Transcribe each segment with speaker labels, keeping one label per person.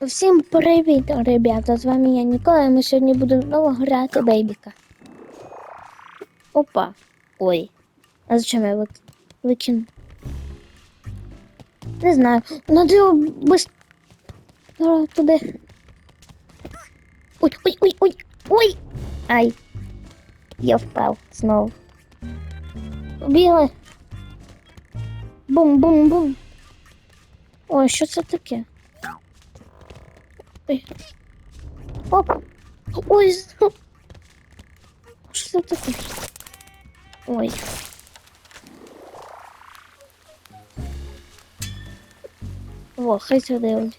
Speaker 1: Всім привіт, ребята! З вами я Нікола, і ми сьогодні будемо знову грати бейбіка. Опа. Ой. А зачем я вик... викину? Не знаю. Надо його. Давай туди. Ой, ой, ой, ой, ой! Ай. Я впав знову. Побігли. Бум-бум-бум. Ой, що це таке? Оп. Ой. це таке? Ой. О, хай йдуть.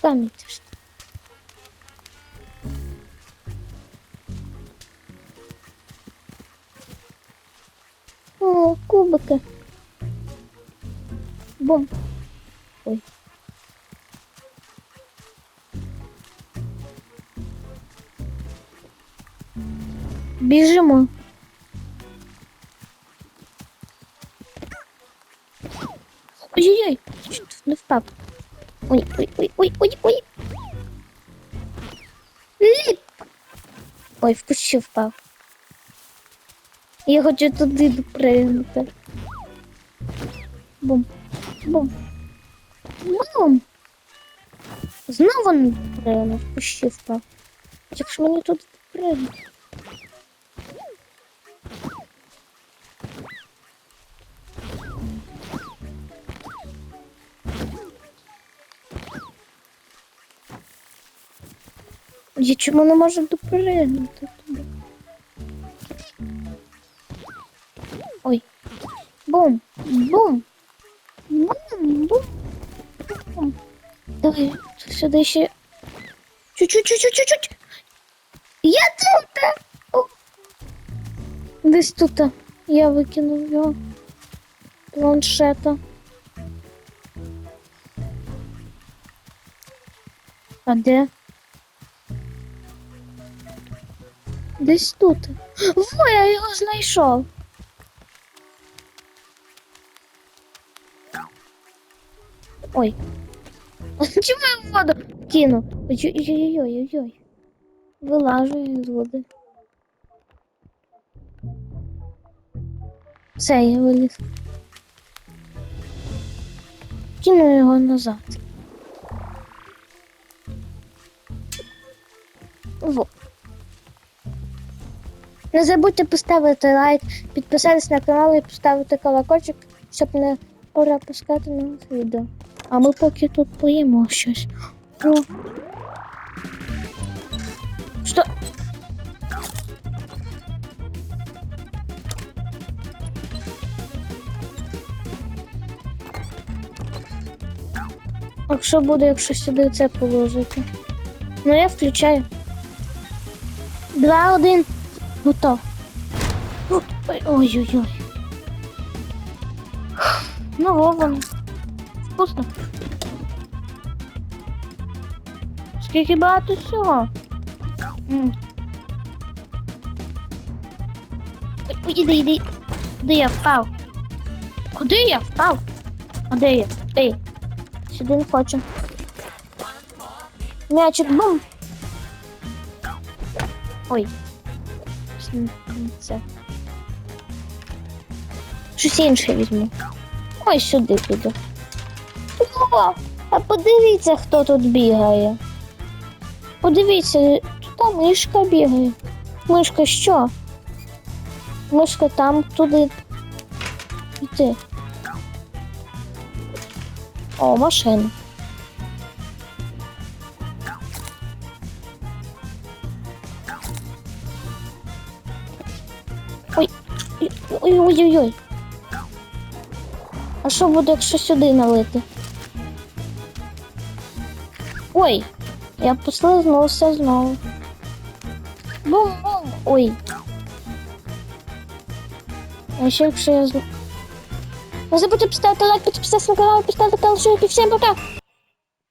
Speaker 1: Там йдеш. О, кубики. Бом. Ой. Біжимо. Ой-ой-ой, не впав. Ой, ой, ой, ой, ой, ой. Ліп. Ой, в кущі впав. Я хочу туди допригнути. Бум. Бум. Бум. Знову не допригнув, в кущі впав. Як ж мені тут допригнути? Я чому не можу допригнути туди? Ой. Бум. Бум. Бум. Бум. Бум. Давай сюди ще. Чуть-чуть-чуть-чуть-чуть. Я тут. О. Десь тут. Я викинув його. Планшета. А де? Десь тут. Во, я його знайшов. Ой. Чому я в воду кину? Ой-ой-ой-ой-ой. Вилажу з води. Все, я виліз. Кину його назад. Во. Не забудьте поставити лайк, підписатись на канал і поставити колокольчик, щоб не пропускати нове відео. А ми поки тут поїмо щось. О. Що? А що буде, якщо сюди це положити? Ну я включаю. Два, один. Готов. Ой-ой-ой. Ну, воно. Вкусно. Скільки багато всього. Іди, іди. Куди я впав? Куди я впав? А де я? Ей. Сюди не хочу. М'ячик бум. Ой. Це. Щось інше візьму. Ой, сюди піду. О, а подивіться, хто тут бігає. Подивіться, тут мишка бігає. Мишка що? Мишка там туди. Йти. О, машина. Ой-ой-ой-ой. А що буде, якщо сюди налити? Ой, я послизнувся знову. Бум-бум. Ой. А ще якщо я з... Не забудьте поставити лайк, підписатися на канал, поставити колокольчик. Всім пока!